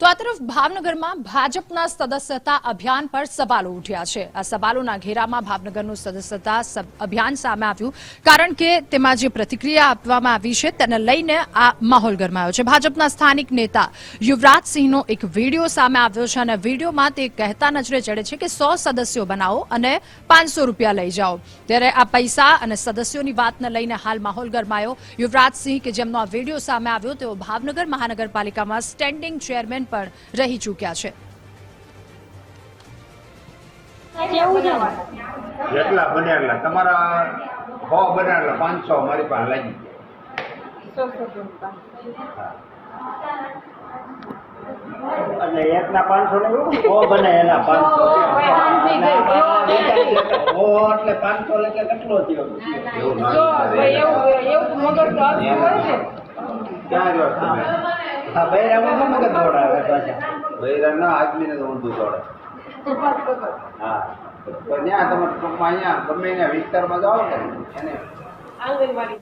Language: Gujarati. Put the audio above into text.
તો આ તરફ ભાવનગરમાં ભાજપના સદસ્યતા અભિયાન પર સવાલો ઉઠ્યા છે. આ સવાલોના ઘેરામાં ભાવનગરનું સદસ્યતા અભિયાન સામે આવ્યું, કારણ કે તેમાં જે પ્રતિક્રિયા આપવામાં આવી છે તેને લઈને આ માહોલ ગરમાયો છે. ભાજપના સ્થાનિક નેતા યુવરાજસિંહનો એક વીડિયો સામે આવ્યો છે અને વિડીયોમાં તે કહેતા નજરે ચડે છે કે સો સદસ્યો બનાવો અને પાંચસો રૂપિયા લઈ જાઓ. ત્યારે આ પૈસા અને સદસ્યોની વાતને લઈને હાલ માહોલ ગરમાયો. યુવરાજસિંહ કે જેમનો આ વીડિયો સામે આવ્યો, તેઓ ભાવનગર મહાનગરપાલિકામાં સ્ટેન્ડિંગ ચેરમેન પણ રહી ચૂક્યા છે. જેટલા બને તમારા સો બને પાંચસો મારી પાસે લાગી એટલે એકના પાંચસો ને બને એના પાંચસો. એટલે પાંચસો એટલે કેટલો થયો? એવું એવું મગજ તો હા બૈરામાં મગજ દોડાવે પાછા. બૈરાના આદમીને ઊંધું દોડે. હા તો ત્યાં તમે ટૂંકમાં અહીંયા ગમે એના વિસ્તારમાં જાઓ ને. એને આંગણવાડી.